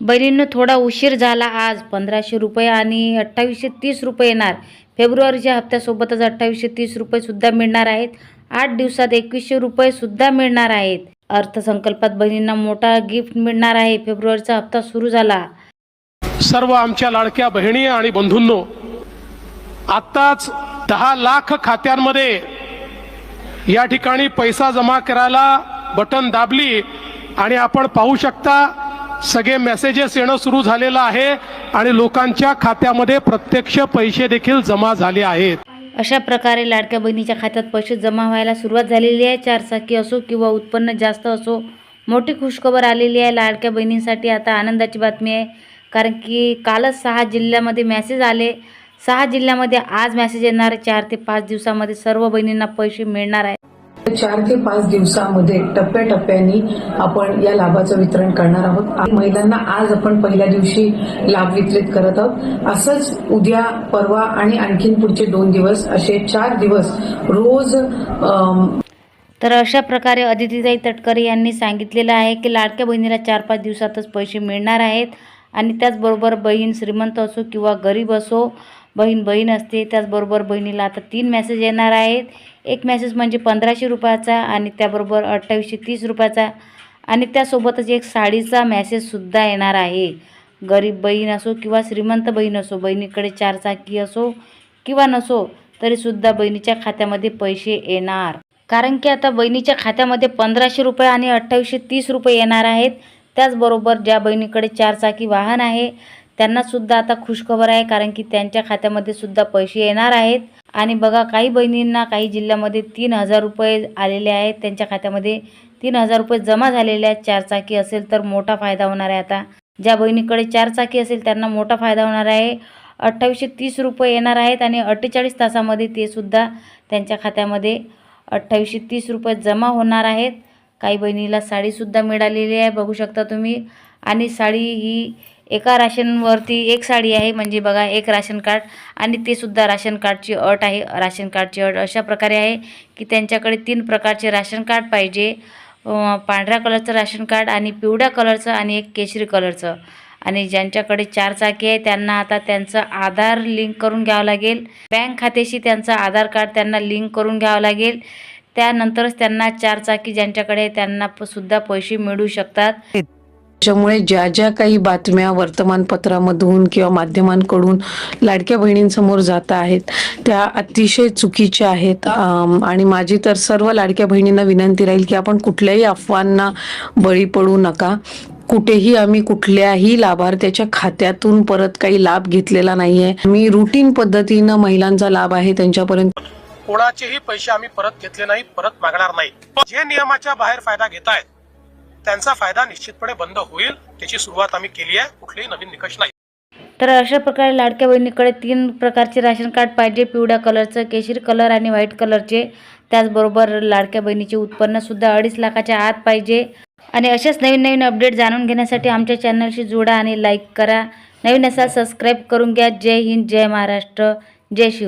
बहिणींनो थोडा उशीर झाला आज. पंधराशे रुपये आणि अठ्ठावीसशे तीस रुपये येणार. फेब्रुवारीच्या हप्त्यासोबतच अठ्ठावीसशे तीस रुपयेसुद्धा मिळणार आहेत. आठ दिवसात एकवीसशे रुपयेसुद्धा मिळणार आहेत. अर्थसंकल्पात बहिणींना मोठा गिफ्ट मिळणार आहे. फेब्रुवारीचा हप्ता सुरू झाला. सर्व आमच्या लाडक्या बहिणी आणि बंधूंनो आत्ताच दहा लाख खात्यांमध्ये या ठिकाणी पैसा जमा करायला बटन दाबली आणि आपण पाहू शकता सगळे मेसेजेस येणं सुरू झालेलं आहे आणि लोकांच्या खात्यामध्ये प्रत्यक्ष पैसे देखील जमा झाले आहेत. अशा प्रकारे लाडक्या बहिणीच्या खात्यात पैसे जमा व्हायला सुरुवात झालेली आहे. चारचाकी असो किंवा उत्पन्न जास्त असो मोठी खुशखबर आलेली आहे लाडक्या बहिणींसाठी. आता आनंदाची बातमी आहे कारण की कालच सहा जिल्ह्यामध्ये मॅसेज आले. सहा जिल्ह्यामध्ये आज मॅसेज येणार आहे. चार ते पाच दिवसामध्ये सर्व बहिणींना पैसे मिळणार आहे. चार ते पाच दिवसामध्ये टप्प्याटप्प्याने आपण या लाभाचं वितरण करणार आहोत. महिलांना आज आपण पहिल्या दिवशी लाभ वितरित करत आहोत. असंच उद्या परवा आणि आणखीन पुढचे दोन दिवस असे चार दिवस रोज तर अशा प्रकारे अदितीताई तटकरे यांनी सांगितलेलं आहे की लाडक्या बहिणीला चार पाच दिवसातच पैसे मिळणार आहेत. आणि त्याचबरोबर बहीण श्रीमंत असो किंवा गरीब असो बहीण बहीण असते त्याचबरोबर बहिणीला आता तीन मॅसेज येणार आहेत. एक मॅसेज म्हणजे पंधराशे रुपयाचा आणि त्याबरोबर अठ्ठावीसशे तीस रुपयाचा. आणि त्यासोबतच एक साडीचा मॅसेजसुद्धा येणार आहे. गरीब बहीण असो किंवा श्रीमंत बहीण असो बहिणीकडे चार चाकी असो किंवा नसो तरीसुद्धा बहिणीच्या खात्यामध्ये पैसे येणार. कारण की आता बहिणीच्या खात्यामध्ये पंधराशे रुपये आणि अठ्ठावीसशे तीस रुपये येणार आहेत. त्याचबरोबर ज्या बहिणीकडे चारचाकी वाहन आहे त्यांनासुद्धा आता खुशखबर आहे कारण की त्यांच्या खात्यामध्ये सुद्धा पैसे येणार आहेत. आणि बघा काही बहिणींना काही जिल्ह्यामध्ये तीन हजार रुपये आलेले आहेत. त्यांच्या खात्यामध्ये तीन हजार रुपये जमा झालेले आहेत. चार चाकी असेल तर मोठा फायदा होणार आहे आता. ज्या बहिणीकडे चार चाकी असेल त्यांना मोठा फायदा होणार आहे. अठ्ठावीसशे तीस रुपये येणार आहेत आणि अठ्ठेचाळीस तासामध्ये ते सुद्धा त्यांच्या खात्यामध्ये अठ्ठावीसशे तीस रुपये जमा होणार आहेत. काही बहिणीला साडीसुद्धा मिळालेली आहे बघू शकता तुम्ही. आणि साडी ही एका राशनवरती एक साडी आहे म्हणजे बघा एक राशन कार्ड आणि ते सुद्धा राशन कार्डची अट आहे. राशन कार्डची अट अशा प्रकारे आहे की त्यांच्याकडे तीन प्रकारचे राशन कार्ड पाहिजे. पांढऱ्या कलरचं राशन कार्ड आणि पिवळ्या कलरचं आणि एक केशरी कलरचं. आणि ज्यांच्याकडे चार चाकी आहे त्यांना आता त्यांचं आधार लिंक करून घ्यावं लागेल. बँक खात्याशी त्यांचं आधार कार्ड त्यांना लिंक करून घ्यावं लागेल. त्यानंतरच त्यांना चार चाकी ज्यांच्याकडे त्यांना प- सुद्धा पैसे मिळू शकतात. त्याच्यामुळे ज्या ज्या काही बातम्या वर्तमानपत्रामधून किंवा माध्यमांकडून लाडक्या बहिणींसमोर जात आहेत त्या अतिशय चुकीच्या आहेत. आणि माझी तर सर्व लाडक्या बहिणींना विनंती राहील की आपण कुठल्याही अफवांना बळी पडू नका. कुठेही आम्ही कुठल्याही लाभार्थ्याच्या खात्यातून परत काही लाभ घेतलेला नाहीये. मी रुटीन पद्धतीनं महिलांचा लाभ आहे त्यांच्यापर्यंत. कोणाचेही पैसे आम्ही परत घेतले नाही परत मागणार नाही. जे नियमाच्या बाहेर फायदा घेत आहेत त्यांचा फायदा निश्चितपणे बंद होईल त्याची सुरुवात आम्ही केली आहे कुठलेही नवीन निकष नाही. तर अशा प्रकारे लाडक्या बहिणीकडे तीन प्रकारचे राशन कार्ड पाहिजे पिवळ्या कलरचं केशरी कलर आणि व्हाईट कलरचे. त्याचबरोबर लाडक्या बहिणीचे उत्पन्नसुद्धा अडीच लाखाच्या आत पाहिजे. आणि असेच नवीन नवीन अपडेट जाणून घेण्यासाठी आमच्या चॅनलशी जोडा आणि लाईक करा. नवीन असाल सबस्क्राईब करून घ्या. जय हिंद जय महाराष्ट्र जय शिव.